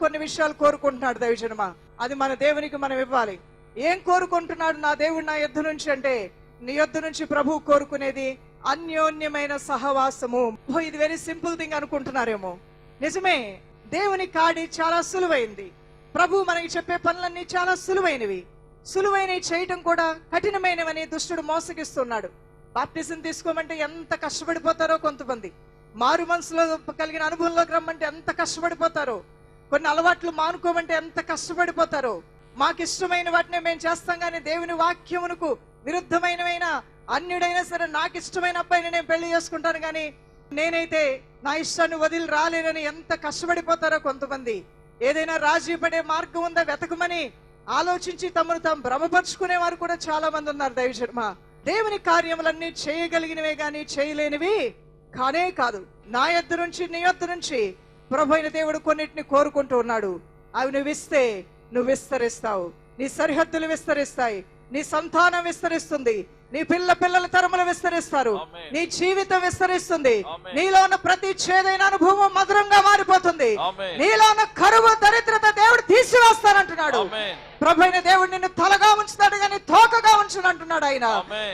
కొన్ని విషయాలు కోరుకుంటున్నాడు దైవజనమా అది మన దేవునికి మనం ఇవ్వాలి. ఏం కోరుకుంటున్నాడు నా దేవుడు నా యొద్ద నుంచి అంటే నీ యొద్ద నుంచి ప్రభు కోరుకునేది అన్యోన్యమైన సహవాసము. ఓ, ఇది వెరీ సింపుల్ థింగ్ అనుకుంటున్నారేమో. నిజమే దేవుని కాడి చాలా సులువైంది. ప్రభు మనకి చెప్పే పనులన్నీ చాలా సులువైనవి. సులువైనవి చేయటం కూడా కఠినమైనవని దుష్టుడు మోసగిస్తున్నాడు. బాప్టిజం తీసుకోమంటే ఎంత కష్టపడిపోతారో కొంతమంది. మారు మనసులో కలిగిన అనుభవంలోకి రమ్మంటే ఎంత కష్టపడిపోతారో. కొన్ని అలవాట్లు మానుకోమంటే ఎంత కష్టపడిపోతారో. మాకు ఇష్టమైన వాటిని మేము చేస్తాం కానీ దేవుని వాక్యమునకు విరుద్ధమైనవైన అన్యుడైనా సరే నాకు ఇష్టమైన అబ్బాయిని నేను పెళ్ళి చేసుకుంటాను కానీ నేనైతే నా ఇష్టాన్ని వదిలి రాలేనని ఎంత కష్టపడిపోతారో కొంతమంది. ఏదైనా రాజీ పడే మార్గం ఉందా వెతకమని ఆలోచించి తమను తాము భ్రమపరుచుకునే వారు కూడా చాలా మంది ఉన్నారు దైవశర్మ దేవుని కార్యములన్నీ చేయగలిగినవే కానీ చేయలేనివి కానే కాదు. నా యొద్ద నుంచి నీ యొద్ద నుంచి ప్రభు అయిన దేవుడు కొన్నిటిని కోరుకుంటూ ఉన్నాడు. అవి నువ్వు ఇస్తే నువ్వు విస్తరిస్తావు. నీ సరిహద్దులు విస్తరిస్తాయి. నీ సంతానం విస్తరిస్తుంది. నీ పిల్ల పిల్లల తరములు విస్తరిస్తారు. నీ జీవితం విస్తరిస్తుంది. నీలో ఉన్న ప్రతి చేదైన అనుభవం మధురంగా మారిపోతుంది. నీలో ఉన్న కరువు దరిద్రత దేవుడు తీసివేస్తానంటున్నాడు. ఆమేన్. ప్రభు అయిన దేవుడు నిన్ను తలగా ఉంచుతాడు కానీ తోకగా ఉంచును అంటున్నాడు ఆయన.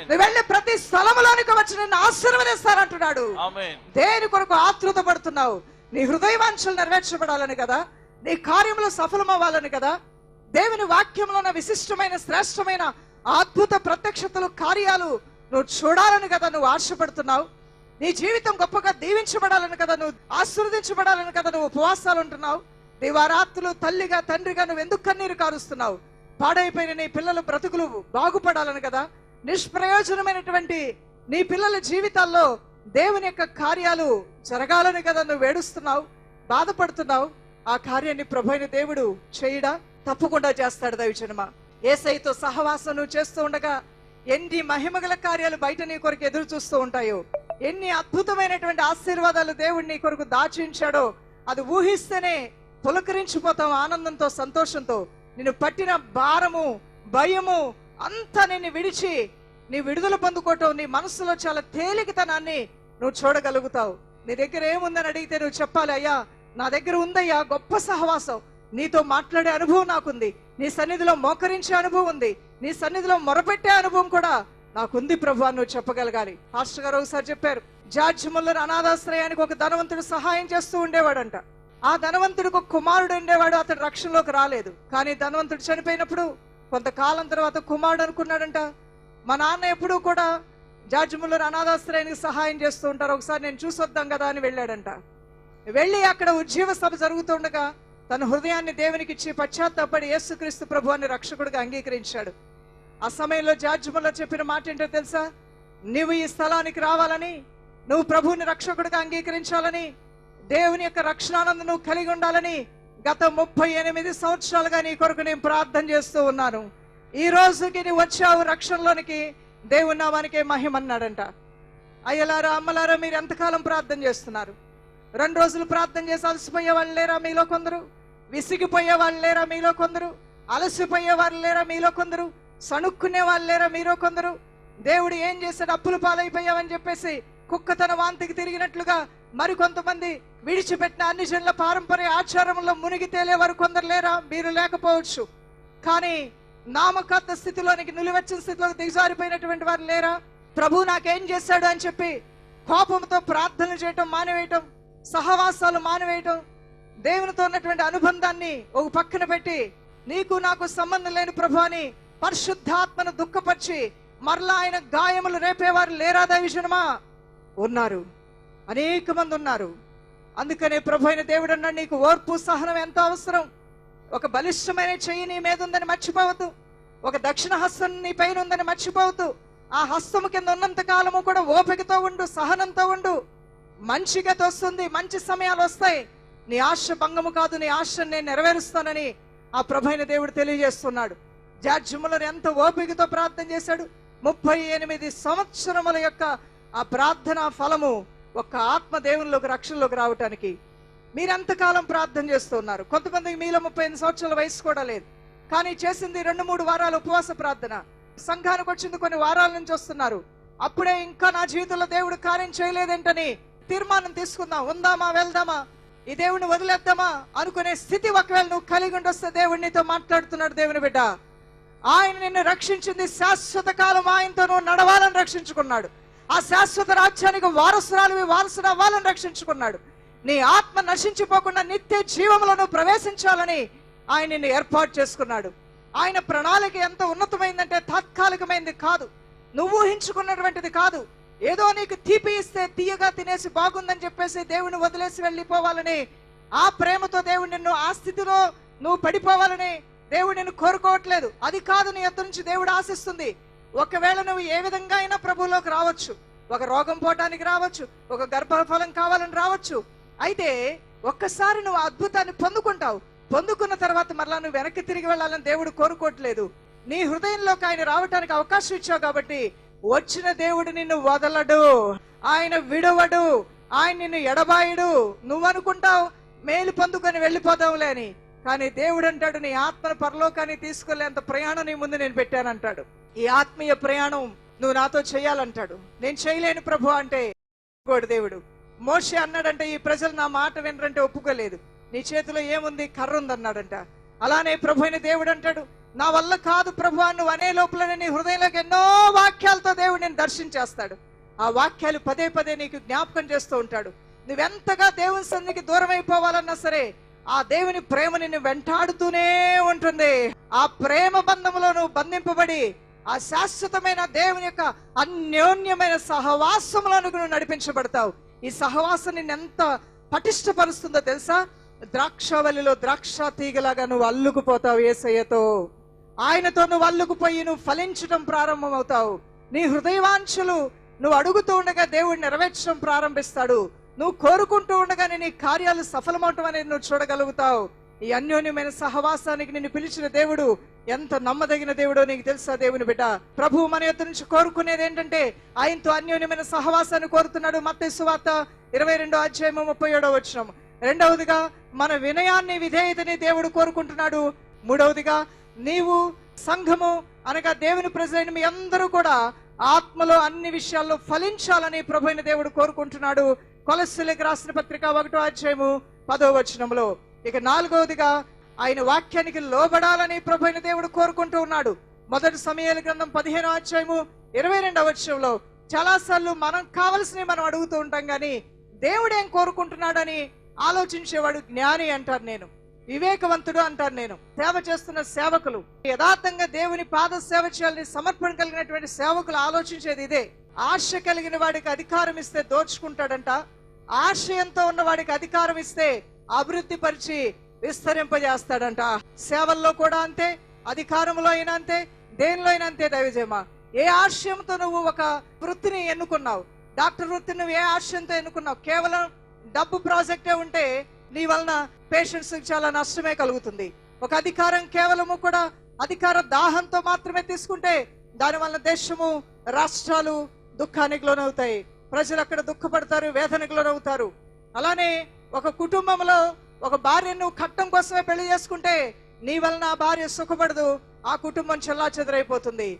నువ్వు వెళ్ళి ప్రతి స్థలములోనికి వచ్చి నిన్ను ఆశీర్వదిస్తానంటున్నాడు. దేని కొరకు ఆతృత పడుతున్నావు నీ హృదయవాంఛలు నెరవేర్చబడాలని కదా నీ కార్యములు సఫలమవ్వాలని కదా దేవుని వాక్యంలో ఉన్న విశిష్టమైన శ్రేష్టమైన అద్భుత ప్రత్యక్షతలు కార్యాలు నువ్వు చూడాలని కదా నువ్వు ఆశపడుతున్నావు. నీ జీవితం గొప్పగా దీవించబడాలని కదా నువ్వు ఆశీర్వదించబడాలని కదా నువ్వు ఉపవాసాలు ఉంటున్నావు. వారాత్రులు తల్లిగా తండ్రిగా నువ్వు ఎందుకు కన్నీరు కారుస్తున్నావు? పాడైపోయిన నీ పిల్లల బ్రతుకులు బాగుపడాలని కదా నిష్ప్రయోజనమైనటువంటి నీ పిల్లల జీవితాల్లో దేవుని యొక్క కార్యాలు జరగాలని కదా నువ్వు వేడుస్తున్నావు బాధపడుతున్నావు ఆ కార్యాన్ని ప్రభు దేవుడు చేయడా? తప్పకుండా చేస్తాడు దైవజనమ. ఏసైతో సహవాసం నువ్వు చేస్తూ ఉండగా ఎన్ని మహిమగల కార్యాలు బయట నీ కొరకు ఎదురు చూస్తూ ఉంటాయో ఎన్ని అద్భుతమైనటువంటి ఆశీర్వాదాలు దేవుడు నీ కొరకు దాచించాడో అది ఊహిస్తేనే పులకరించిపోతావు ఆనందంతో సంతోషంతో. నిన్ను పట్టిన భారము భయము అంతా నిన్ను విడిచి నీ విడుదల పొందుకోవటం నీ మనసులో చాలా తేలికతనాన్ని నువ్వు చూడగలుగుతావు. నీ దగ్గర ఏముందని అడిగితే నువ్వు చెప్పాలి అయ్యా నా దగ్గర ఉందయ్యా గొప్ప సహవాసం. నీతో మాట్లాడే అనుభవం నాకుంది. నీ సన్నిధిలో మోకరించే అనుభవం ఉంది. నీ సన్నిధిలో మొరపెట్టే అనుభవం కూడా నాకుంది ప్రభు అని నువ్వు చెప్పగలగాలి. హాస్టర్ గారు ఒకసారి చెప్పారు జార్జ్ ముల్లర్ అనాథాశ్రయానికి ఒక ధనవంతుడు సహాయం చేస్తూ ఉండేవాడంట. ఆ ధనవంతుడికి ఒక కుమారుడు ఉండేవాడు అతడు రక్షణలోకి రాలేదు. కానీ ధనవంతుడు చనిపోయినప్పుడు కొంతకాలం తర్వాత కుమారుడు అనుకున్నాడంట. మా నాన్న ఎప్పుడూ కూడా జార్జ్ ముల్లర్ అనాథాశ్రయానికి సహాయం చేస్తూ ఉంటారు. ఒకసారి నేను చూసొద్దాం కదా అని వెళ్ళాడంట. వెళ్ళి అక్కడ ఉజ్జీవ సభ జరుగుతుండగా తన హృదయాన్ని దేవునికి ఇచ్చి పశ్చాత్తాపడి యేసుక్రీస్తు ప్రభు అని రక్షకుడిగా అంగీకరించాడు. ఆ సమయంలో జార్జ్ ముల్లర్ చెప్పిన మాట ఏంటో తెలుసా? నువ్వు ఈ స్థలానికి రావాలని నువ్వు ప్రభువుని రక్షకుడిగా అంగీకరించాలని దేవుని యొక్క రక్షణానందం నువ్వు కలిగి ఉండాలని గత ముప్పై ఎనిమిది సంవత్సరాలుగా నీ కొరకు నేను ప్రార్థన చేస్తూ ఉన్నాను. ఈ రోజుకి నువ్వు వచ్చావు రక్షణలోనికి దేవుని నామానికే మహిమన్నాడంట. అయ్యలారా అమ్మలారా మీరు ఎంతకాలం ప్రార్థన చేస్తున్నారు? రెండు రోజులు ప్రార్థన చేసి అలసిపోయే వాళ్ళు లేరా మీలో కొందరు? విసిగిపోయే వాళ్ళు లేరా మీలో కొందరు? అలసిపోయే వాళ్ళు లేరా మీలో కొందరు? సణుక్కునే వాళ్ళు లేరా మీలో కొందరు? దేవుడు ఏం చేశాడు? అప్పులు పాలైపోయావని చెప్పేసి కుక్క తన వాంతికి తిరిగినట్లుగా మరికొంతమంది విడిచిపెట్టిన అన్ని జనుల పారంపర్య ఆచారంలో మునిగి తేలేవారు కొందరు లేరా? మీరు లేకపోవచ్చు. కానీ నామకత్త స్థితిలోనికి నిలువెచ్చిన స్థితిలోకి దిగజారిపోయినటువంటి వారు లేరా? ప్రభు నాకేం చేశాడు అని చెప్పి కోపంతో ప్రార్థనలు చేయటం మానివేయటం సహవాసాలు మానివేయటం దేవునితో ఉన్నటువంటి అనుబంధాన్ని ఒక పక్కన పెట్టి నీకు నాకు సంబంధం లేని ప్రభు అని పరిశుద్ధాత్మను దుఃఖపరిచి మరలా ఆయన గాయములు రేపేవారు లేరా దైవజనమా? ఉన్నారు. అనేక మంది ఉన్నారు. అందుకనే ప్రభు అయిన దేవుడు అన్నాడు నీకు ఓర్పు సహనం ఎంతో అవసరం? ఒక బలిష్టమైన చెయ్యి నీ మీద ఉందని మర్చిపోవద్దు. ఒక దక్షిణ హస్తం నీ పైన ఉందని మర్చిపోవద్దు. ఆ హస్తము కింద ఉన్నంత కాలము కూడా ఓపికతో ఉండు సహనంతో ఉండు. మంచి గతి వస్తుంది మంచి సమయాలు వస్తాయి. నీ ఆశ భంగము కాదు నీ ఆశను నేను నెరవేరుస్తానని ఆ ప్రభైన దేవుడు తెలియజేస్తున్నాడు. జార్జిములను ఎంత ఓపికతో ప్రార్థన చేశాడు? ముప్పై ఎనిమిది సంవత్సరముల యొక్క ఆ ప్రార్థనా ఫలము ఒక ఆత్మ దేవునిలోకి రక్షణలోకి రావటానికి మీరెంతకాలం ప్రార్థన చేస్తున్నారు కొంతమందికి మీలో ముప్పై ఎనిమిది సంవత్సరాల వయసు కూడా లేదు. కానీ చేసింది రెండు మూడు వారాలు ఉపవాస ప్రార్థన. సంఘానికి వచ్చింది కొన్ని వారాల నుంచి వస్తున్నారు. అప్పుడే ఇంకా నా జీవితంలో దేవుడు కార్యం చేయలేదేంటని తీర్మానం తీసుకుందాం. ఉందామా వెళ్దామా? ఈ దేవుని వదిలేద్దామా? అనుకునే స్థితి ఒకవేళ నువ్వు కలిగి ఉండొస్తే దేవుడు నీతో మాట్లాడుతున్నాడు దేవుని బిడ్డ. ఆయన నిన్ను రక్షించింది శాశ్వత కాలం. ఆయనతో నువ్వు నడవాలని రక్షించుకున్నాడు. ఆ శాశ్వత రాజ్యానికి వారసురాలు వారసుడు అవ్వాలని రక్షించుకున్నాడు. నీ ఆత్మ నశించిపోకుండా నిత్య జీవములను ప్రవేశించాలని ఆయన నిన్ను ఏర్పాటు చేసుకున్నాడు. ఆయన ప్రణాళిక ఎంత ఉన్నతమైందంటే తాత్కాలికమైంది కాదు. నువ్వు ఊహించుకున్నటువంటిది కాదు. ఏదో నీకు తీపి ఇస్తే తీయగా తినేసి బాగుందని చెప్పేసి దేవుని వదిలేసి వెళ్ళిపోవాలని ఆ ప్రేమతో దేవుడు నిన్ను ఆ స్థితిలో నువ్వు పడిపోవాలని దేవుడు నిన్ను కోరుకోవట్లేదు. అది కాదు నీ యొద్ద నుంచి దేవుడు ఆశిస్తుంది. ఒకవేళ నువ్వు ఏ విధంగా అయినా ప్రభువులోకి రావచ్చు. ఒక రోగం పోవటానికి రావచ్చు. ఒక గర్భఫలం కావాలని రావచ్చు. అయితే ఒక్కసారి నువ్వు అద్భుతాన్ని పొందుకుంటావు. పొందుకున్న తర్వాత మరలా నువ్వు వెనక్కి తిరిగి వెళ్ళాలని దేవుడు కోరుకోవట్లేదు. నీ హృదయంలోకి ఆయన రావటానికి అవకాశం ఇచ్చావు కాబట్టి వచ్చిన దేవుడు నిన్ను వదలడు. ఆయన విడవడు. ఆయన నిన్ను ఎడబాయుడు. నువ్వు అనుకుంటావు మేలు పొందుకొని వెళ్ళిపోదాంలే అని. కానీ దేవుడు అంటాడు నీ ఆత్మను పరలోకాన్ని తీసుకెళ్ళేంత ప్రయాణం నీ ముందు నేను పెట్టానంటాడు. ఈ ఆత్మీయ ప్రయాణం నువ్వు నాతో చేయాలంటాడు. నేను చేయలేను ప్రభు అంటే దేవుడు. మోషే అన్నాడంటే ఈ ప్రజలు నా మాట వినరంటే ఒప్పుకోలేదు. నీ చేతిలో ఏముంది? కర్ర ఉందన్నాడంట. అలానే ప్రభు అయిన దేవుడు అంటాడు నా వల్ల కాదు ప్రభు నువ్వు అనే లోపల నీ హృదయంలోకి ఎన్నో వాక్యాలతో దేవుడు నేను దర్శించేస్తాడు. ఆ వాక్యాలు పదే పదే నీకు జ్ఞాపకం చేస్తూ ఉంటాడు. నువ్వెంతగా దేవుని సన్నిధికి దూరం అయిపోవాలన్నా సరే ఆ దేవుని ప్రేమ నిన్ను వెంటాడుతూనే ఉంటుంది. ఆ ప్రేమ బంధంలో నువ్వు బంధింపబడి ఆ శాశ్వతమైన దేవుని యొక్క అన్యోన్యమైన సహవాసంలో నువ్వు నడిపించబడతావు. ఈ సహవాసం నిన్ను ఎంత పటిష్టపరుస్తుందో తెలుసా? ద్రాక్షవల్లిలో ద్రాక్ష తీగలాగా నువ్వు అల్లుకుపోతావు ఏసయ్యతో. ఆయనతో నువ్వు అల్లుకుపోయి నువ్వు ఫలించడం ప్రారంభమవుతావు. నీ హృదయవాంఛలు నువ్వు అడుగుతూ ఉండగా దేవుడు నెరవేర్చడం ప్రారంభిస్తాడు. నువ్వు కోరుకుంటూ ఉండగానే నీ కార్యాలు సఫలమవటం అనేది నువ్వు చూడగలుగుతావు. ఈ అన్యోన్యమైన సహవాసానికి నిన్ను పిలిచిన దేవుడు ఎంత నమ్మదగిన దేవుడో నీకు తెలుసా దేవుని బిడ్డ? ప్రభు మన యొక్క నుంచి కోరుకునేది ఏంటంటే ఆయనతో అన్యోన్యమైన సహవాసాన్ని కోరుతున్నాడు మత్తే సువార్త ఇరవై రెండో అధ్యాయము ముప్పై ఏడో వచ్చినం రెండవదిగా మన వినయాన్ని విధేయతని దేవుడు కోరుకుంటున్నాడు. మూడవదిగా నీవు సంఘము అనగా దేవుని ప్రజలైన మీ అందరూ కూడా ఆత్మలో అన్ని విషయాల్లో ఫలించాలని ప్రభు అయిన దేవుడు కోరుకుంటున్నాడు. కొలస్సులకు రాసిన పత్రిక ఒకటో అధ్యాయము పదో వచనంలో ఇక నాలుగవదిగా ఆయన వాక్యానికి లోబడాలని ప్రభు దేవుడు కోరుకుంటూ ఉన్నాడు. మొదటి సమయాల గ్రంథం పదిహేనో అధ్యాయము ఇరవై రెండవ వచనంలో చాలాసార్లు మనం కావలసినవి మనం అడుగుతూ ఉంటాం కానీ దేవుడు ఏం కోరుకుంటున్నాడని ఆలోచించేవాడు జ్ఞాని అంటారు నేను. వివేకవంతుడు అంటారు నేను. సేవ చేస్తున్న సేవకులు యథార్థంగా దేవుని పాద సేవ చేయాలని సమర్పణ కలిగినటువంటి సేవకులు ఆలోచించేది ఇదే. ఆశ కలిగిన వాడికి అధికారం ఇస్తే దోచుకుంటాడంట. ఆశయంతో ఉన్న వాడికి అధికారం ఇస్తే అభివృద్ధి పరిచి విస్తరింపజేస్తాడంట. సేవల్లో కూడా అంతే అధికారంలో అయినా అంతే దేనిలో అయినా అంతే దైవజయమ ఏ ఆశయంతో నువ్వు ఒక వృత్తిని ఎన్నుకున్నావు? డాక్టర్ వృత్తిని నువ్వు ఏ ఆశయంతో ఎన్నుకున్నావు? కేవలం డబ్బు ప్రాజెక్టే ఉంటే నీ వలన పేషెంట్స్ చాలా నష్టమే కలుగుతుంది. ఒక అధికారం కేవలము కూడా అధికార దాహంతో మాత్రమే తీసుకుంటే దాని వలన దేశము రాష్ట్రాలు దుఃఖానికి లోనవుతాయి. ప్రజలు అక్కడ దుఃఖపడతారు వేదనకు లోనవుతారు. అలానే ఒక కుటుంబంలో ఒక భార్యను నువ్వు కట్టం కోసమే పెళ్ళి చేసుకుంటే నీ వలన ఆ భార్య సుఖపడదు ఆ కుటుంబం చెల్లా చెదరైపోతుంది.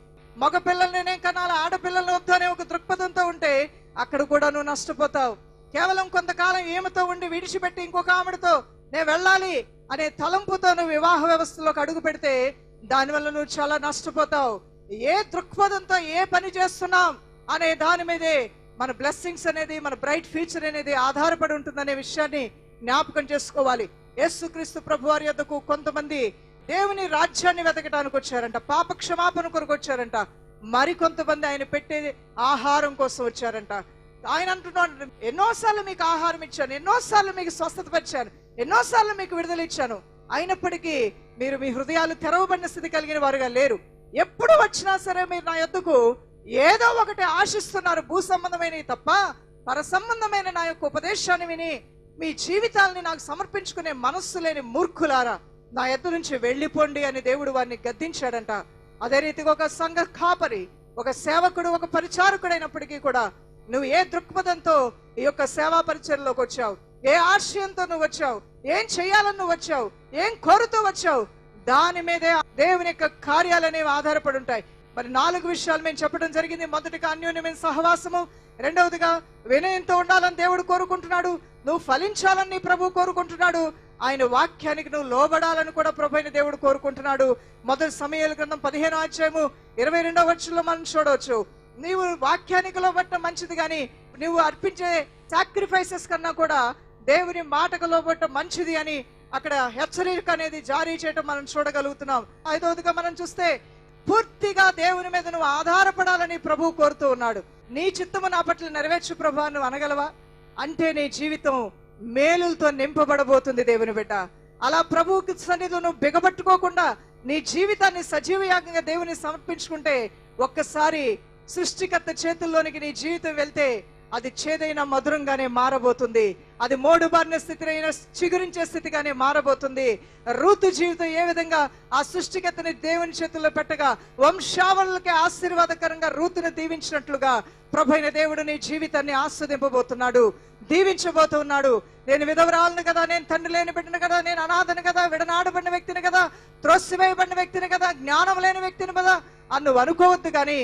మగ పిల్లల్ని కనాలి ఆడపిల్లల్ని వద్దు అనే ఒక దృక్పథంతో ఉంటే అక్కడ కూడా నువ్వు నష్టపోతావు. కేవలం కొంతకాలం ఏమతో ఉండి విడిచిపెట్టి ఇంకొక ఆమెడితో నేను వెళ్ళాలి అనే తలంపుతో నువ్వు వివాహ వ్యవస్థలోకి అడుగు పెడితే దానివల్ల నువ్వు చాలా నష్టపోతావు. ఏ దృక్పథంతో ఏ పని చేస్తున్నాం అనే దాని మీదే మన బ్లెస్సింగ్స్ అనేది మన బ్రైట్ ఫ్యూచర్ అనేది ఆధారపడి ఉంటుందనే విషయాన్ని జ్ఞాపకం చేసుకోవాలి. యేసుక్రీస్తు ప్రభు వారి యొద్దకు కొంతమంది దేవుని రాజ్యాన్ని వెతకడానికి వచ్చారంట పాప క్షమాపణ కొరకు వచ్చారంట. మరికొంతమంది ఆయన పెట్టే ఆహారం కోసం వచ్చారంట. ఆయన అంటున్నాడు ఎన్నోసార్లు మీకు ఆహారం ఇచ్చాను ఎన్నోసార్లు మీకు స్వస్థత పరిచాను ఎన్నోసార్లు మీకు విడుదల ఇచ్చాను. అయినప్పటికీ మీరు మీ హృదయాలు తెరవబడిన స్థితి కలిగిన వారుగా లేరు. ఎప్పుడు వచ్చినా సరే మీరు నా యొద్దకు ఏదో ఒకటి ఆశిస్తున్నారు. భూ సంబంధమైనవి తప్ప పర సంబంధమైన నా యొక్క ఉపదేశాన్ని విని మీ జీవితాలని నాకు సమర్పించుకునే మనస్సు లేని మూర్ఖులారా నా ఎద్దు నుంచి వెళ్ళిపోండి అని దేవుడు వారిని గద్దించాడంట. అదే రీతిగా ఒక సంఘ కాపరి ఒక సేవకుడు ఒక పరిచారకుడైనప్పటికీ కూడా నువ్వు ఏ దృక్పథంతో ఈ యొక్క సేవా పరిచయంలోకి వచ్చావు? ఏ ఆశయంతో నువ్వు వచ్చావు? ఏం చేయాలని నువ్వు వచ్చావు? ఏం కోరుతూ వచ్చావు? దాని మీదే దేవుని యొక్క కార్యాలనేవి ఆధారపడి ఉంటాయి. మరి నాలుగు విషయాలు మేము చెప్పడం జరిగింది. మొదటిగా అన్యోన్యమైన సహవాసము రెండవదిగా వినయంతో ఉండాలని దేవుడు కోరుకుంటున్నాడు. నువ్వు ఫలించాలని ప్రభు కోరుకుంటున్నాడు. ఆయన వాక్యానికి నువ్వు లోబడాలని కూడా ప్రభు దేవుడు కోరుకుంటున్నాడు. మొదటి సమయాల గ్రంథం పదిహేను అధ్యాయము ఇరవై రెండవ వచ్చంలో మనం చూడవచ్చు. నీవు వాక్యానికి లోబట్టడం మంచిది కానీ నువ్వు అర్పించే సాక్రిఫైసెస్ కన్నా కూడా దేవుని మాటకు లోబట్టడం మంచిది అని అక్కడ హెచ్చరిక అనేది జారీ చేయటం మనం చూడగలుగుతున్నాం. ఐదవదిగా మనం చూస్తే పూర్తిగా దేవుని మీద నువ్వు ఆధారపడాలని ప్రభు కోరుతూ ఉన్నాడు. నీ చిత్తము నా పట్ల నెరవేర్చు ప్రభు నువ్వు అనగలవా? అంటే నీ జీవితం మేలులతో నింపబడబోతుంది దేవుని బిడ్డ. అలా ప్రభువుకి సన్నిధిలో నువ్వు బిగబట్టుకోకుండా నీ జీవితాన్ని సజీవ యాగంగా దేవుని సమర్పించుకుంటే ఒక్కసారి సృష్టికర్త చేతుల్లోనికి నీ జీవితం వెళ్తే అది చేదైన మధురంగానే మారబోతుంది. అది మోడుబారిన స్థితి అయిన చిగురించే స్థితిగానే మారబోతుంది. రూతు జీవితం ఏ విధంగా ఆ సృష్టికతని దేవుని చేతుల్లో పెట్టగా వంశావళులకి ఆశీర్వాదకరంగా రూతుని దీవించినట్లుగా ప్రభైన దేవుడు నీ జీవితాన్ని ఆస్వాదింపబోతున్నాడు. దీవించబోతున్నాడు. నేను విధవరాలను కదా నేను తండ్రి లేని బిడ్డను కదా నేను అనాథను కదా విడనాడబడిన వ్యక్తిని కదా త్రోసివేయబడిన వ్యక్తిని కదా జ్ఞానం లేని వ్యక్తిని కదా అని నువ్వు అనుకోవద్దు కానీ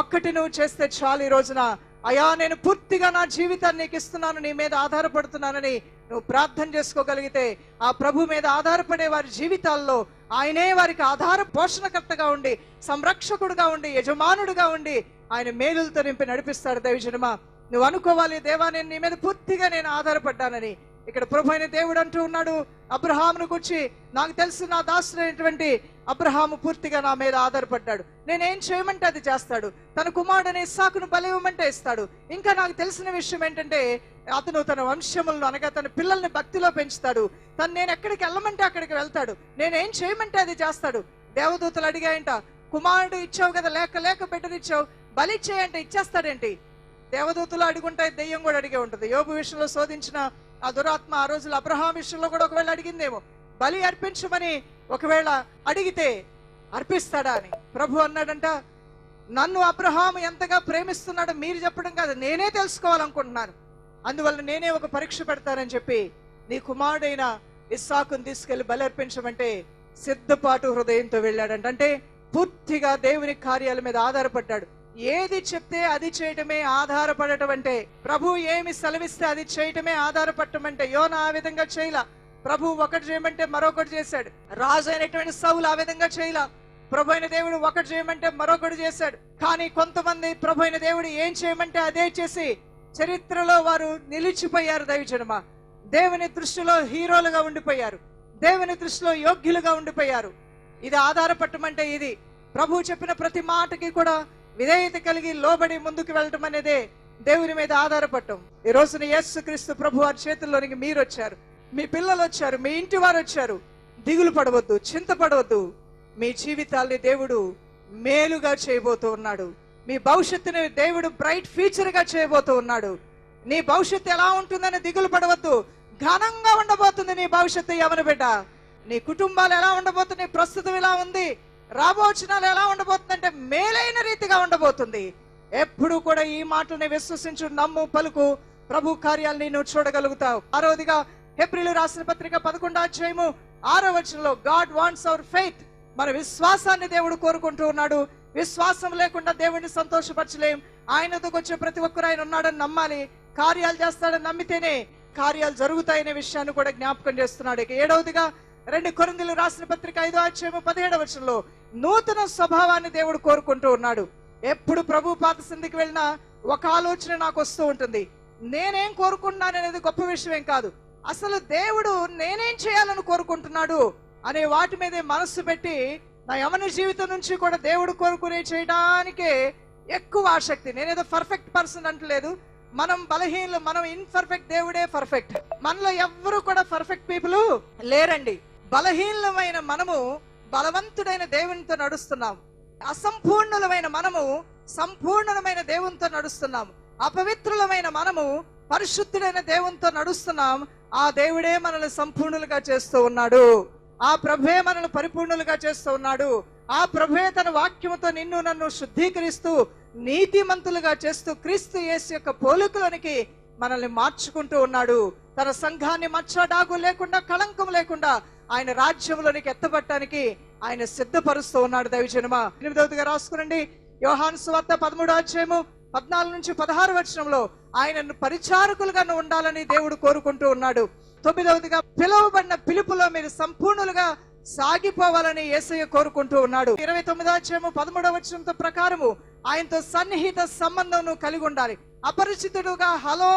ఒక్కటి నువ్వు చేస్తే చాలు ఈ రోజున. అయా నేను పూర్తిగా నా జీవితాన్ని నీకు ఇస్తున్నాను నీ మీద ఆధారపడుతున్నానని నువ్వు ప్రార్థన చేసుకోగలిగితే ఆ ప్రభు మీద ఆధారపడే వారి జీవితాల్లో ఆయనే వారికి ఆధార పోషణకర్తగా ఉండి సంరక్షకుడుగా ఉండి యజమానుడుగా ఉండి ఆయన మేలులతో నింపి నడిపిస్తాడు దైవజనమా. నువ్వు అనుకోవాలి దేవా నేను నీ మీద పూర్తిగా నేను ఆధారపడ్డానని. ఇక్కడ ప్రభు అయిన దేవుడు అంటూ ఉన్నాడు అబ్రహామును గురించి నాకు తెలిసి నా దాసుడైనటువంటి అబ్రహాము పూర్తిగా నా మీద ఆధారపడ్డాడు. నేనేం చేయమంటే అది చేస్తాడు. తన కుమారుడనే ఇస్సాకును బలివ్వమంటే ఇస్తాడు. ఇంకా నాకు తెలిసిన విషయం ఏంటంటే అతను తన వంశములను అనగా తన పిల్లల్ని భక్తిలో పెంచుతాడు. తను నేను ఎక్కడికి వెళ్ళమంటే అక్కడికి వెళ్తాడు. నేనేం చేయమంటే అది చేస్తాడు. దేవదూతలు అడిగాయంట కుమారుడు ఇచ్చావు కదా లేక లేక బిడ్డనిచ్చావు బలి ఇచ్చేయంటే ఇచ్చేస్తాడేంటి? దేవదూతలు అడుగుంటే దెయ్యం కూడా అడిగే ఉంటుంది. యోగు విషయంలో శోధించిన ఆ దురాత్మ ఆ రోజులు అబ్రహాం విషయంలో కూడా ఒకవేళ అడిగిందేమో బలి అర్పించమని ఒకవేళ అడిగితే అర్పిస్తాడా అని. ప్రభు అన్నాడంట నన్ను అబ్రహాం ఎంతగా ప్రేమిస్తున్నాడో మీరు చెప్పడం కాదు నేనే తెలుసుకోవాలనుకుంటున్నాను. అందువల్ల నేనే ఒక పరీక్ష పెడతానని చెప్పి నీ కుమారుడైన ఇస్సాకుని తీసుకెళ్ళి బలర్పించమంటే అర్పించమంటే సిద్ధపాటు హృదయంతో వెళ్ళాడంట. అంటే పూర్తిగా దేవుని కార్యాల మీద ఆధారపడ్డాడు. ఏది చెప్తే అది చేయటమే ఆధారపడటం అంటే ప్రభు ఏమి సెలవిస్తే అది చేయటమే ఆధారపడటం అంటే యోన ఆ విధంగా చేయలా. ప్రభు ఒకటి చేయమంటే మరొకటి చేశాడు. రాజు అయినటువంటి సౌలు ఆ విధంగా చేయలా. ప్రభు అయిన దేవుడు ఒకటి చేయమంటే మరొకటి చేశాడు. కానీ కొంతమంది ప్రభు అయిన దేవుడు ఏం చేయమంటే అదే చేసి చరిత్రలో వారు నిలిచిపోయారు దైవజనమ. దేవుని దృష్టిలో హీరోలుగా ఉండిపోయారు. దేవుని దృష్టిలో యోగ్యులుగా ఉండిపోయారు. ఇది ఆధారపడటం ఇది. ప్రభు చెప్పిన ప్రతి మాటకి కూడా విధేయత కలిగి లోబడి ముందుకు వెళ్ళటం అనేదే దేవుని మీద ఆధారపడటం. ఈ రోజున యేసు క్రీస్తు ప్రభు వారి చేతుల్లోనికి మీరు వచ్చారు. మీ పిల్లలు వచ్చారు మీ ఇంటి వారు వచ్చారు. దిగులు పడవద్దు చింతపడవద్దు. మీ జీవితాల్ని దేవుడు మేలుగా చేయబోతూ ఉన్నాడు. మీ భవిష్యత్తుని దేవుడు బ్రైట్ ఫ్యూచర్గా చేయబోతూ ఉన్నాడు. నీ భవిష్యత్తు ఎలా ఉంటుందని దిగులు పడవద్దు. ఘనంగా ఉండబోతుంది నీ భవిష్యత్తు ఎవరి బిడ్డ. నీ కుటుంబాలు ఎలా ఉండబోతుంది ప్రస్తుతం ఎలా ఉంది? రాబోచనాలు ఎలా ఉండబోతుందంటే మేలైన రీతిగా ఉండబోతుంది. ఎప్పుడు కూడా ఈ మాటని విశ్వసించు నమ్ము పలుకు ప్రభు కార్యాలని నువ్వు చూడగలుగుతావు ఆరోదిగా హెబ్రిలు రాసిన పత్రిక పదకొండో అధ్యాయము ఆరో వచనంలో గాడ్ వాంట్స్ అవర్ ఫెయిత్ మన విశ్వాసాన్ని దేవుడు కోరుకుంటూ ఉన్నాడు. విశ్వాసం లేకుండా దేవుడిని సంతోషపరచలేం. ఆయనతో వచ్చే ప్రతి ఒక్కరు ఆయన ఉన్నాడని నమ్మాలి. కార్యాలు చేస్తాడని నమ్మితేనే కార్యాలు జరుగుతాయనే విషయాన్ని కూడా జ్ఞాపకం చేస్తున్నాడు. ఇక ఏడవదిగా రెండు కొరిందులు రాసిన పత్రిక ఐదో అధ్యాయము పదిహేడవ వర్షంలో నూతన స్వభావాన్ని దేవుడు కోరుకుంటూ ఉన్నాడు. ఎప్పుడు ప్రభు పాత సింధికి వెళ్ళినా ఒక ఆలోచన నాకు వస్తూ ఉంటుంది. నేనేం కోరుకుంటున్నాను అనేది గొప్ప విషయం కాదు. అసలు దేవుడు నేనేం చేయాలని కోరుకుంటున్నాడు అనే వాటి మీదే మనస్సు పెట్టి నా యమన జీవితం నుంచి కూడా దేవుడు కోరుకునే చేయడానికే ఎక్కువ ఆసక్తి. నేనేదో పర్ఫెక్ట్ పర్సన్ అంటలేదు. మనం బలహీనలు మనం ఇన్పర్ఫెక్ట్ దేవుడే పర్ఫెక్ట్ మనలో ఎవ్వరు కూడా పర్ఫెక్ట్ పీపుల్ లేరండి. బలహీనమైన మనము బలవంతుడైన దేవునితో నడుస్తున్నాం. అసంపూర్ణులమైన మనము సంపూర్ణమైన దేవునితో నడుస్తున్నాం. అపవిత్రులమైన మనము పరిశుద్ధుడైన దేవునితో నడుస్తున్నాం. ఆ దేవుడే మనల్ని సంపూర్ణులుగా చేస్తూ ఉన్నాడు. ఆ ప్రభే మనల్ని పరిపూర్ణులుగా చేస్తూ ఉన్నాడు. ఆ ప్రభే తన వాక్యముతో నిన్ను నన్ను శుద్ధీకరిస్తూ నీతిమంతులుగా చేస్తూ క్రీస్తు యేసు యొక్క పోలికలోనికి మనల్ని మార్చుకుంటూ ఉన్నాడు. తన సంఘాన్ని మచ్చడాగు లేకుండా కళంకం లేకుండా ఆయన రాజ్యంలోనికి ఎత్తబట్టడానికి ఆయన సిద్ధపరుస్తూ ఉన్నాడు దైవజనమ ఎనిమిదవదిగా రాసుకునండి. యోహాన్ సువార్త పదమూడు అధ్యాయము పద్నాలుగు నుంచి పదహారు వచనంలో ఆయనను పరిచారకులుగా ఉండాలని దేవుడు కోరుకుంటూ ఉన్నాడు. తొమ్మిదవదిగా పిలువబడిన పిలుపులో మీరు సంపూర్ణులుగా సాగిపోవాలని యేసయ్య కోరుకుంటూ ఉన్నాడు. ఇరవై తొమ్మిదో అధ్యాయము పదమూడవ వచనంతో ప్రకారము ఆయనతో సన్నిహిత సంబంధం కలిగి ఉండాలి. అపరిచితుడుగా హలో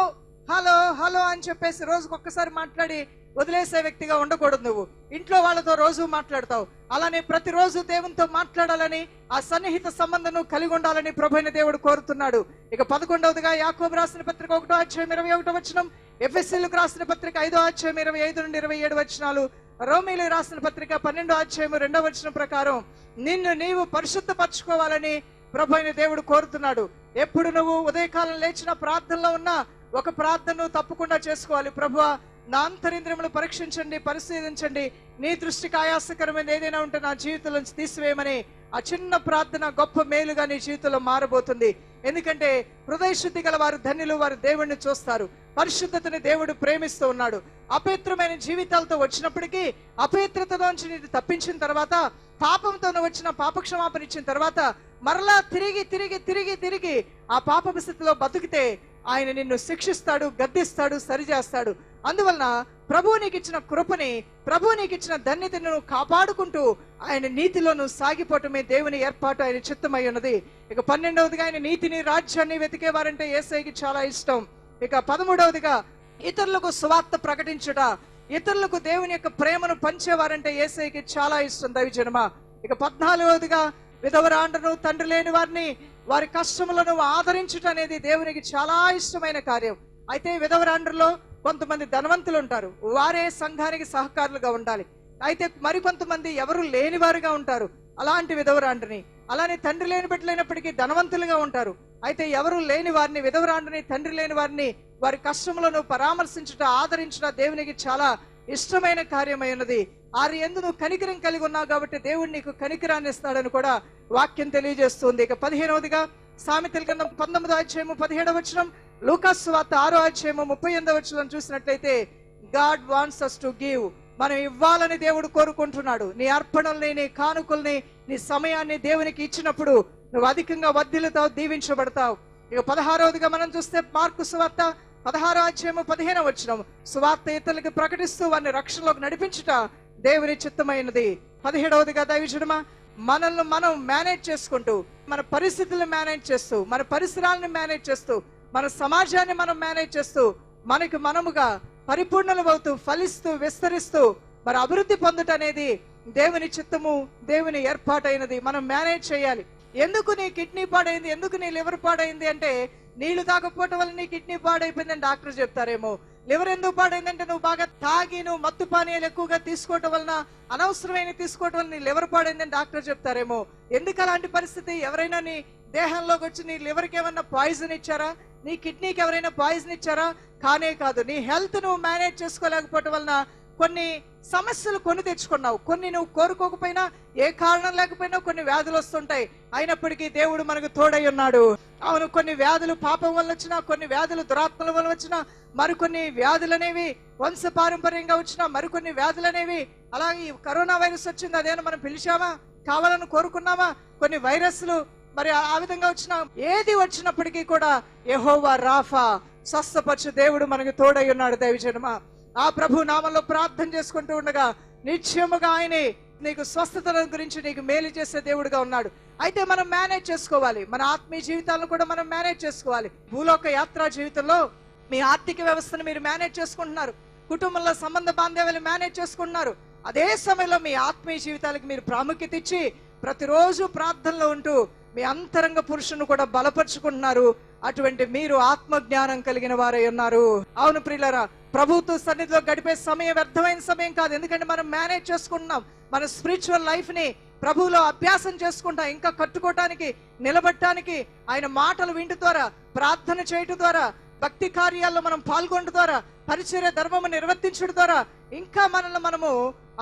హలో హలో అని చెప్పేసి రోజుకు ఒక్కసారి మాట్లాడి వదిలేసే వ్యక్తిగా ఉండకూడదు నువ్వు. ఇంట్లో వాళ్ళతో రోజు మాట్లాడతావు. అలానే ప్రతిరోజు దేవునితో మాట్లాడాలని ఆ సన్నిహిత సంబంధం కలిగి ఉండాలని ప్రభైన దేవుడు కోరుతున్నాడు. ఇక పదకొండవదిగా యాకోబు రాసిన పత్రిక ఒకటో అధ్యాయం ఇరవై ఒకటో వచనం ఎఫ్ఎస్సీలకు రాసిన పత్రిక ఐదో అధ్యాయం ఇరవై ఐదు నుండి ఇరవై ఏడు వచనాలు రోమిలు రాసిన పత్రిక పన్నెండో అధ్యాయం రెండో వచనం ప్రకారం నిన్ను నీవు పరిశుద్ధపరచుకోవాలని ప్రభు దేవుడు కోరుతున్నాడు. ఎప్పుడు నువ్వు ఉదయకాలం లేచిన ప్రార్థనలో ఉన్నా ఒక ప్రార్థన తప్పకుండా చేసుకోవాలి. ప్రభు నా అంతరింద్రములు పరీక్షించండి పరిశీలించండి. నీ దృష్టికి ఆయాసకరమైన ఏదైనా ఉంటే నా జీవితంలో తీసివేయమని ఆ చిన్న ప్రార్థన గొప్ప మేలుగా నీ జీవితంలో మారబోతుంది. ఎందుకంటే హృదయ శుద్ధి గల వారు ధన్యులు వారు దేవుణ్ణి చూస్తారు. పరిశుద్ధతని దేవుడు ప్రేమిస్తూ ఉన్నాడు. అపవిత్రమైన జీవితాలతో వచ్చినప్పటికీ అపేత్రతలోంచి నేను తప్పించిన తర్వాత పాపంతో వచ్చిన పాపక్షమాపణ ఇచ్చిన తర్వాత మరలా తిరిగి తిరిగి తిరిగి తిరిగి ఆ పాప స్థితిలో బతికితే ఆయన నిన్ను శిక్షిస్తాడు గద్దిస్తాడు సరిచేస్తాడు. అందువలన ప్రభువు నీకు ఇచ్చిన కృపని ప్రభువు నీకు ఇచ్చిన ధన్యతను నువ్వు కాపాడుకుంటూ ఆయన నీతిలోను సాగిపోవటమే దేవుని ఏర్పాటు ఆయన చిత్తమై ఉన్నది. ఇక పన్నెండవదిగా ఆయన నీతిని రాజ్యాన్ని వెతికేవారంటే ఏసైకి చాలా ఇష్టం. ఇక పదమూడవదిగా ఇతరులకు సువార్త ప్రకటించుట ఇతరులకు దేవుని యొక్క ప్రేమను పంచేవారంటే ఏసైకి చాలా ఇష్టం దైవజనమ. ఇక పద్నాలుగవదిగా విధవరాండను తండ్రి లేని వారిని వారి కష్టములను ఆదరించుట అనేది దేవునికి చాలా ఇష్టమైన కార్యం. అయితే విధవరాండ్రులో కొంతమంది ధనవంతులు ఉంటారు. వారే సంఘానికి సహకారులుగా ఉండాలి. అయితే మరికొంతమంది ఎవరు లేనివారుగా ఉంటారు. అలాంటి విధవరాండ్రిని అలానే తండ్రి లేని బిడ్డలైనప్పటికీ ధనవంతులుగా ఉంటారు. అయితే ఎవరు లేని వారిని విధవరాండ్రిని తండ్రి లేని వారిని వారి కష్టములను పరామర్శించుట ఆదరించుట దేవునికి చాలా ఇష్టమైన కార్యమైనది ఆరి ఎందు నువ్వు కనికరం కలిగి ఉన్నావు కాబట్టి దేవుడు నీకు కనికరాన్ని ఇస్తాడని కూడా వాక్యం తెలియజేస్తుంది. ఇక పదిహేనవదిగా సామెతల కింద పంతొమ్మిదో అధ్యాయము పదిహేడవ వచనం లూకాస్ వార్త ఆరో అధ్యాయము ముప్పై ఎనిమిదవ వచనం చూసినట్లయితే God wants us to give మనం ఇవ్వాలని దేవుడు కోరుకుంటున్నాడు. నీ అర్పణల్ని నీ కానుకల్ని నీ సమయాన్ని దేవునికి ఇచ్చినప్పుడు నువ్వు అధికంగా వర్ధిలతో దీవించబడతావు. ఇక పదహారవదిగా మనం చూస్తే మార్కు సువార్త పదహారో అధ్యాయము పదిహేనవ వచనం సువార్త ఇతరులకు ప్రకటిస్తూ వారిని రక్షణలోకి నడిపించుట దేవుని చిత్తమైనది. పదిహేడవదిగా దైవజుడమా మనల్ని మనం మేనేజ్ చేసుకుంటూ మన పరిస్థితులను మేనేజ్ చేస్తూ మన పరిసరాలను మేనేజ్ చేస్తూ మన సమాజాన్ని మనం మేనేజ్ చేస్తూ మనకు మనముగా పరిపూర్ణలు అవుతూ ఫలిస్తూ విస్తరిస్తూ మరి అభివృద్ధి పొందుట అనేది దేవుని చిత్తము దేవుని ఏర్పాటైనది. మనం మేనేజ్ చేయాలి. ఎందుకు నీ కిడ్నీ పాడైంది? ఎందుకు నీ లివర్ పాడైంది? అంటే నీళ్ళు తాగకపోవటం వల్ల నీ కిడ్నీ పాడైపోయిందని డాక్టర్ చెప్తారేమో. లివర్ ఎందుకు పాడైందంటే నువ్వు బాగా తాగి నువ్వు మత్తు పానీయాలు ఎక్కువగా తీసుకోవటం వలన అనవసరమైన తీసుకోవటం వల్ల నీ లివర్ పాడైందని డాక్టర్ చెప్తారేమో. ఎందుకు అలాంటి పరిస్థితి? ఎవరైనా నీ దేహంలోకి వచ్చి నీ లివర్కి ఏమన్నా పాయిజన్ ఇచ్చారా? నీ కిడ్నీకి ఎవరైనా పాయిజన్ ఇచ్చారా? కానే కాదు. నీ హెల్త్ నువ్వు మేనేజ్ చేసుకోలేకపోవటం వలన కొన్ని సమస్యలు కొని తెచ్చుకున్నావు. కొన్ని నువ్వు కోరుకోకపోయినా ఏ కారణం లేకపోయినా కొన్ని వ్యాధులు వస్తుంటాయి. అయినప్పటికీ దేవుడు మనకు తోడై ఉన్నాడు. అవును కొన్ని వ్యాధులు పాపం వల్ల వచ్చినా కొన్ని వ్యాధులు దురాత్మల వల్ల వచ్చినా మరికొన్ని వ్యాధులు అనేవి వంశ పారంపర్యంగా మరికొన్ని వ్యాధులు అనేవి అలాగే ఈ కరోనా వైరస్ వచ్చింది అదేనా మనం పిలిచామా? కావాలని కోరుకున్నామా? కొన్ని వైరస్లు మరి ఆ విధంగా వచ్చిన ఏది వచ్చినప్పటికీ కూడా ఎహోవా రాఫా స్వస్థపరచు దేవుడు మనకు తోడై ఉన్నాడు దైవజనమా ఆ ప్రభు నామంలో ప్రార్థన చేసుకుంటూ ఉండగా నిశ్చయముగా ఆయనే నీకు స్వస్థతల గురించి నీకు మేలు చేసే దేవుడుగా ఉన్నాడు. అయితే మనం మేనేజ్ చేసుకోవాలి. మన ఆత్మీయ జీవితాలను కూడా మనం మేనేజ్ చేసుకోవాలి. భూలోక యాత్రా జీవితంలో మీ ఆర్థిక వ్యవస్థను మీరు మేనేజ్ చేసుకుంటున్నారు. కుటుంబంలో సంబంధ బాంధవ్యాలు మేనేజ్ చేసుకుంటున్నారు. అదే సమయంలో మీ ఆత్మీయ జీవితాలకు మీరు ప్రాముఖ్యత ఇచ్చి ప్రతిరోజు ప్రార్థనలో ఉంటూ మీ అంతరంగ పురుషుని కూడా బలపరుచుకుంటున్నారు. అటువంటి మీరు ఆత్మ జ్ఞానం కలిగిన వారై ఉన్నారు. అవును ప్రియులరా ప్రభుత్వ సన్నిధిలో గడిపే సమయం వ్యర్థమైన సమయం కాదు. ఎందుకంటే మనం మేనేజ్ చేసుకుంటున్నాం. మన స్పిరిచువల్ లైఫ్ని ప్రభువులో అభ్యాసం చేసుకుంటాం. ఇంకా కట్టుకోవటానికి నిలబడటానికి ఆయన మాటలు వింటు ద్వారా ప్రార్థన చేయటం ద్వారా భక్తి కార్యాల్లో మనం పాల్గొనడం ద్వారా పరిచర్య ధర్మము నిర్వర్తించడం ద్వారా ఇంకా మనల్ని మనము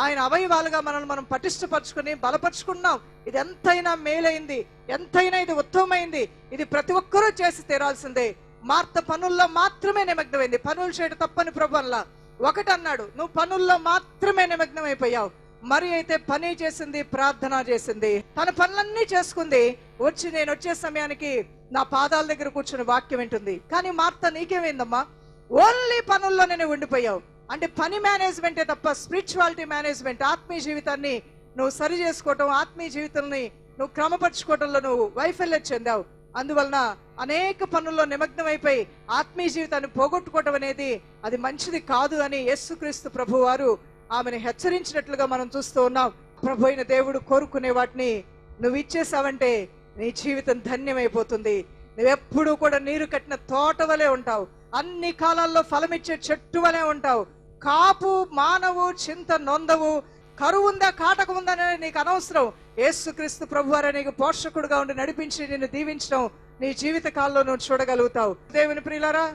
ఆయన అవయవాలుగా మనల్ని మనం పటిష్టపరచుకుని బలపరుచుకున్నాం. ఇది ఎంతైనా మేలైంది ఎంతైనా ఇది ఉత్తమమైంది ఇది ప్రతి ఒక్కరూ చేసి తీరాల్సిందే. మార్త పనుల్లో మాత్రమే నిమగ్నమైంది. పనులు చేయడం తప్పని ప్రభువల్లా ఒకటి అన్నాడు నువ్వు పనుల్లో మాత్రమే నిమగ్నం అయిపోయావు మరి అయితే పని చేసింది ప్రార్థన చేసింది. తన పనులన్నీ చేసుకుంది. వచ్చి నేను వచ్చే సమయానికి నా పాదాల దగ్గర కూర్చుని వాక్యం వింటుంది. కానీ మార్త నీకేమైందమ్మా? ఓన్లీ పనుల్లో నేను ఉండిపోయావు. అంటే పని మేనేజ్మెంటే తప్ప స్పిరిచువాలిటీ మేనేజ్మెంట్ ఆత్మీయ జీవితాన్ని నువ్వు సరి చేసుకోవటం ఆత్మీయ జీవితాన్ని నువ్వు క్రమపరుచుకోవటంలో నువ్వు వైఫల్యం చెందావు. అందువలన అనేక పనుల్లో నిమగ్నమైపోయి ఆత్మీయ జీవితాన్ని పోగొట్టుకోవటం అనేది అది మంచిది కాదు అని యేసుక్రీస్తు ప్రభు వారు ఆమెను హెచ్చరించినట్లుగా మనం చూస్తూ ఉన్నాం. ప్రభు అయిన దేవుడు కోరుకునే వాటిని నువ్వు ఇచ్చేసావంటే నీ జీవితం ధన్యమైపోతుంది. నువ్వెప్పుడు కూడా నీరు కట్టిన తోట వలె ఉంటావు. అన్ని కాలాల్లో ఫలమిచ్చే చెట్టు వలె ఉంటావు. కాపు మానవు చింత నొందవు కరువు ఉందా కాటకు ఉందా నీకు అనవసరం. ఏసుక్రీస్తు ప్రభు వారే నీకు పోషకుడుగా ఉండి నడిపించి నిన్ను దీవించడం నీ జీవిత కాలంలో నువ్వు చూడగలుగుతావు. దేవుని ప్రియులరా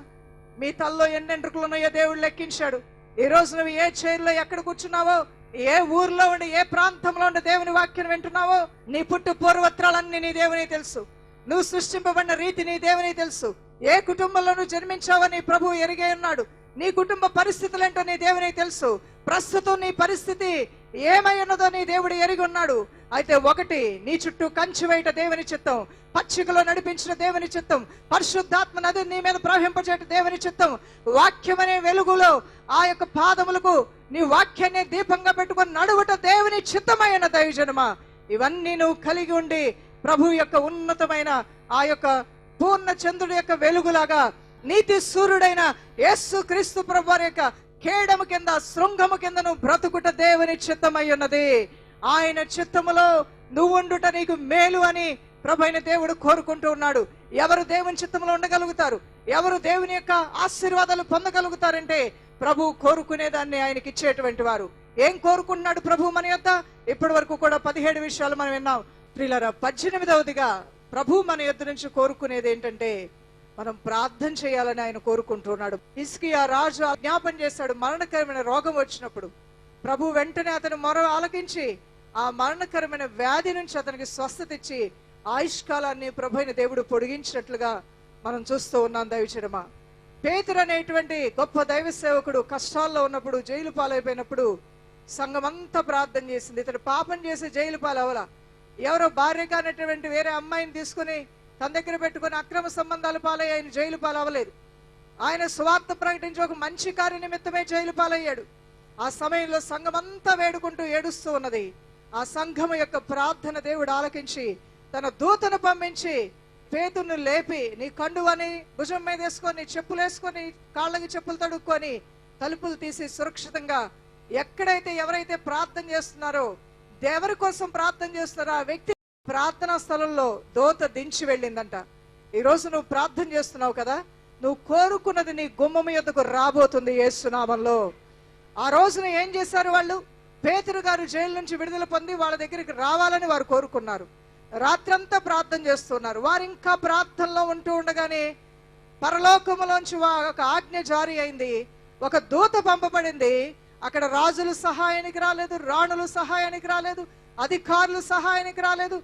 మీ తల్లో ఎన్ని ఉన్నాయో దేవుడు లెక్కించాడు. ఈ రోజు నువ్వు ఏ చైర్లో ఎక్కడ కూర్చున్నావో ఏ ఊర్లో ఉండి ఏ ప్రాంతంలో ఉండి దేవుని వాక్యం వింటున్నావో నీ పుట్టు పూర్వత్రాలన్నీ నీ దేవుని తెలుసు. నువ్వు సృష్టింపబడిన రీతి నీ దేవుని తెలుసు. ఏ కుటుంబంలో నువ్వు జన్మించావో నీ ప్రభు ఎరిగే ఉన్నాడు. నీ కుటుంబ పరిస్థితులు ఏంటో నీ దేవుని తెలుసు. ప్రస్తుతం నీ పరిస్థితి ఏమై ఉన్నదో నీ దేవుడు ఎరిగి ఉన్నాడు. అయితే ఒకటి నీ చుట్టూ కంచి వేయట దేవుని చిత్తం. పచ్చికలో నడిపించిన దేవుని చిత్తం. పరిశుద్ధాత్మ నది నీ మీద ప్రవహింపచేట దేవుని చిత్తం. వాక్యం అనే వెలుగులో ఆ యొక్క పాదములకు నీ వాక్యాన్ని దీపంగా పెట్టుకుని నడువుట దేవుని చిత్తమైన దైవజనమ. ఇవన్నీ నువ్వు కలిగి ఉండి ప్రభు యొక్క ఉన్నతమైన ఆ యొక్క పూర్ణ చంద్రుడి యొక్క వెలుగులాగా నీతి సూర్యుడైన యేసు క్రీస్తు ప్రభు యొక్క కేడము కింద శృంగము కింద నువ్వు బ్రతుకుట దేవుని చిత్తమై ఉన్నది. ఆయన చిత్తములో నువ్వుండుట నీకు మేలు అని ప్రభైన దేవుడు కోరుకుంటూ ఉన్నాడు. ఎవరు దేవుని చిత్తంలో ఉండగలుగుతారు? ఎవరు దేవుని యొక్క ఆశీర్వాదాలు పొందగలుగుతారంటే ప్రభు కోరుకునేదాన్ని ఆయనకి ఇచ్చేటువంటి వారు. ఏం కోరుకున్నాడు ప్రభు మన యొక్క ఇప్పటి వరకు కూడా పదిహేడు విషయాలు మనం విన్నాం. ప్రియులరా పద్దెనిమిదవదిగా ప్రభు మన యొద్ద నుంచి కోరుకునేది ఏంటంటే మనం ప్రార్థన చేయాలని ఆయన కోరుకుంటున్నాడు. ఇస్కియా రాజు జ్ఞాపం చేశాడు మరణకరమైన రోగం వచ్చినప్పుడు. ప్రభు వెంటనే అతను మరో ఆలకించి ఆ మరణకరమైన వ్యాధి నుంచి అతనికి స్వస్థత ఇచ్చి ఆయుష్కాలాన్ని ప్రభు అయిన దేవుడు పొడిగించినట్లుగా మనం చూస్తూ ఉన్నాం దయచడమా పేతురు అనేటువంటి గొప్ప దైవ సేవకుడు కష్టాల్లో ఉన్నప్పుడు జైలు పాలైపోయినప్పుడు సంఘమంతా ప్రార్థన చేసింది. ఇతడు పాపం చేసి జైలు పాలవల ఎవరో భార్య కానటువంటి వేరే అమ్మాయిని తీసుకుని తన దగ్గర పెట్టుకుని అక్రమ సంబంధాలు పాలై ఆయన జైలు పాలవలేదు ఆయన స్వార్థ ప్రకటించి ఒక మంచి కార్య నిమిత్తమే జైలు పాలయ్యాడు. ఆ సమయంలో సంఘమంతా వేడుకుంటూ ఏడుస్తూ ఉన్నది. ఆ సంఘం యొక్క ప్రార్థన దేవుడు ఆలకించి తన దూతను పంపించి పేతును లేపి నీ కండువని భుజం మీద వేసుకొని చెప్పులు వేసుకొని కాళ్ళకి చెప్పులు తడుక్కొని తలుపులు తీసి సురక్షితంగా ఎక్కడైతే ఎవరైతే ప్రార్థన చేస్తున్నారో ఎవరి కోసం ప్రార్థన చేస్తున్నారో ఆ వ్యక్తి ప్రార్థనా స్థలంలో దోత దించి వెళ్ళిందంట. ఈ రోజు నువ్వు ప్రార్థన చేస్తున్నావు కదా నువ్వు కోరుకున్నది నీ గుమ్మం యొద్దకు రాబోతుంది ఏసునామంలో. ఆ రోజున ఏం చేశారు వాళ్ళు? పేతురు గారు జైలు నుంచి విడుదల పొంది వాళ్ళ దగ్గరికి రావాలని వారు కోరుకున్నారు. రాత్రంతా ప్రార్థన చేస్తున్నారు. వారు ఇంకా ప్రార్థనలో ఉంటూ ఉండగానే పరలోకములోంచి ఒక ఆజ్ఞ జారీ అయింది. ఒక దూత పంపబడింది. అక్కడ రాజులు సహాయానికి రాలేదు రాణులు సహాయానికి రాలేదు అధికారులు సహాయానికి రాలేదు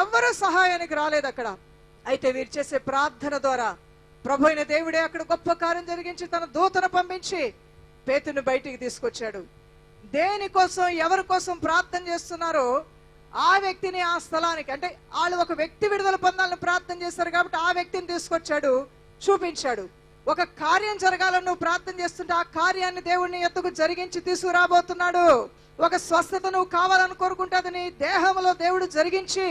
ఎవరు సహాయానికి రాలేదు అక్కడ. అయితే వీరు చేసే ప్రార్థన ద్వారా ప్రభు అయిన దేవుడే అక్కడ గొప్ప కార్యం జరిగించి తన దూతను పంపించి పేతుని బయటికి తీసుకొచ్చాడు. దేనికోసం ఎవరి కోసం ప్రార్థన చేస్తున్నారో ఆ వ్యక్తిని ఆ స్థలానికి అంటే వాళ్ళు ఒక వ్యక్తి విడుదల పొందాలని ప్రార్థన చేస్తారు కాబట్టి ఆ వ్యక్తిని తీసుకొచ్చాడు చూపించాడు. ఒక కార్యం జరగాలని నువ్వు ప్రార్థన చేస్తుంటే ఆ కార్యాన్ని దేవుడిని ఎత్తుకు జరిగించి తీసుకురాబోతున్నాడు. ఒక స్వస్థత నువ్వు కావాలని కోరుకుంటే అది నీ దేహంలో దేవుడు జరిగించి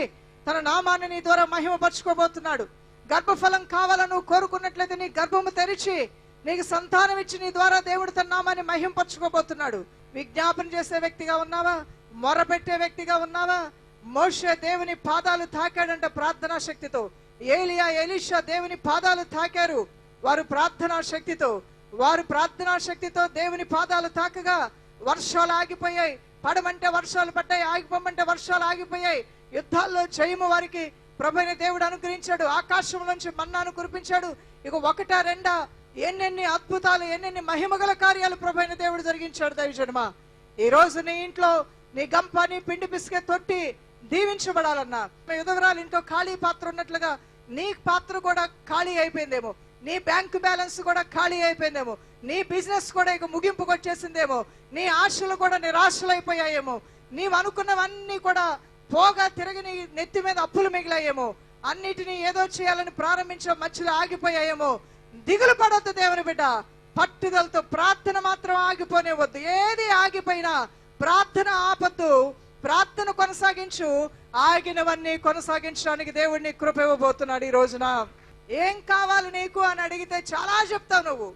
తన నామాన్ని నీ ద్వారా మహిమపరచుకోబోతున్నాడు. గర్భఫలం కావాలని నువ్వు కోరుకున్నట్లయితే నీ గర్భము తెరిచి నీకు సంతానం ఇచ్చి నీ ద్వారా దేవుడు తన నామాన్ని మహింపరచుకోబోతున్నాడు విజ్ఞాపన చేసే వ్యక్తిగా ఉన్నావా? మొరపెట్టే వ్యక్తిగా ఉన్నావా? మోషే దేవుని పాదాలు తాకాడంట ప్రార్థనా శక్తితో. ఏలియా ఎలీషా దేవుని పాదాలు తాకారు వారు ప్రార్థనా శక్తితో. వారు ప్రార్థనా శక్తితో దేవుని పాదాలు తాకగా వర్షాలు ఆగిపోయాయి. పడమంటే వర్షాలు పడ్డాయి ఆగిపోమంటే వర్షాలు ఆగిపోయాయి. యుద్ధాల్లో జయము వారికి ప్రభైన దేవుడు అనుగ్రహించాడు. ఆకాశం నుంచి మన్నాను కురిపించాడు. ఇక ఒకట రెండా ఎన్నెన్ని అద్భుతాలు ఎన్నెన్ని మహిమగల కార్యాలు ప్రభైన దేవుడు జరిగించాడు దైవజన్మ. ఈ రోజు నీ ఇంట్లో నీ గంప నీ పిండి పిసికే తొట్టి దీవించబడాలన్నా. మీ ఇంట్లో ఖాళీ పాత్ర ఉన్నట్లుగా నీ పాత్ర కూడా ఖాళీ అయిపోయిందేమో. నీ బ్యాంక్ బ్యాలెన్స్ కూడా ఖాళీ అయిపోయిందేమో. నీ బిజినెస్ కూడా ఇక ముగింపుకు వచ్చేసిందేమో. నీ ఆశలు కూడా నిరాశలు అయిపోయాయేమో నీవు అనుకున్నవన్నీ కూడా పోగా తిరిగి నీ నెత్తి మీద అప్పులు మిగిలాయేమో. అన్నిటినీ ఏదో చేయాలని ప్రారంభించే మధ్యలో ఆగిపోయాయేమో. దిగులు పడొద్దు దేవుని బిడ్డ. పట్టుదలతో ప్రార్థన మాత్రం ఆగిపోనే వద్దు. ఏది ఆగిపోయినా ప్రార్థన ఆపద్దు. ప్రార్థన కొనసాగించు. ఆగినవన్నీ కొనసాగించడానికి దేవుడిని కృప ఇవ్వబోతున్నాడు ఈ రోజున. ఏం కావాలి నీకు అని అడిగితే చాలా చెప్తావు నువ్వు.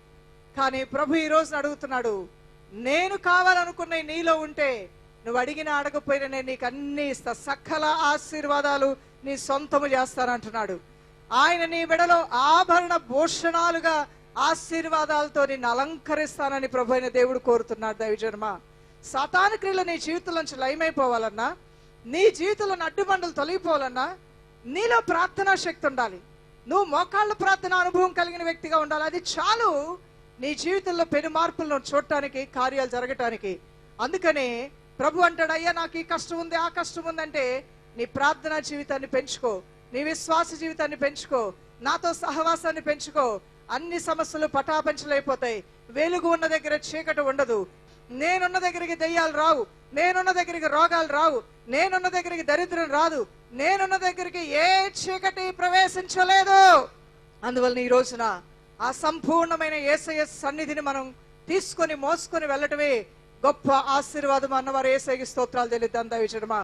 కానీ ప్రభు ఈ రోజున అడుగుతున్నాడు నేను కావాలనుకున్న నీలో ఉంటే నువ్వు అడిగిన అడగపోయినా నేను నీకు అన్ని ఇస్తా. సకల ఆశీర్వాదాలు నీ సొంతము చేస్తానంటున్నాడు. ఆయన నీ బిడలో ఆభరణ భూషణాలుగా ఆశీర్వాదాలతో నిన్ను అలంకరిస్తానని ప్రభు అయిన దేవుడు కోరుతున్నాడు దైవజన్మ. సతాను క్రియలు నీ జీవితంలోంచి లయమైపోవాలన్నా నీ జీవితంలో అడ్డుబండలు తొలగిపోవాలన్నా నీలో ప్రార్థనా శక్తి ఉండాలి. నువ్వు మోకాళ్ళ ప్రార్థన అనుభవం కలిగిన వ్యక్తిగా ఉండాలి. అది చాలు. నీ జీవితంలో పెను మార్పులను చూడటానికి కార్యాలు జరగటానికి. అందుకనే ప్రభు అంటాడు అయ్యా నాకు ఈ కష్టం ఉంది ఆ కష్టం ఉందంటే నీ ప్రార్థనా జీవితాన్ని పెంచుకో నీ విశ్వాస జీవితాన్ని పెంచుకో నాతో సహవాసాన్ని పెంచుకో. అన్ని సమస్యలు పటాపంచలైపోతాయి. వెలుగు ఉన్న దగ్గర చీకటి ఉండదు. నేనున్న దగ్గరికి దెయ్యాలు రావు. నేనున్న దగ్గరికి రోగాలు రావు. నేనున్న దగ్గరికి దరిద్రం రాదు. నేనున్న దగ్గరికి ఏ చీకటి ప్రవేశించలేదు. అందువలన ఈ రోజున ఆ సంపూర్ణమైన ఏసయ సన్నిధిని మనం తీసుకొని మోసుకొని వెళ్ళటమే గొప్ప ఆశీర్వాదం అన్నవారు ఏసైకి స్తోత్రాలు తెలియద్దాం దయచడమా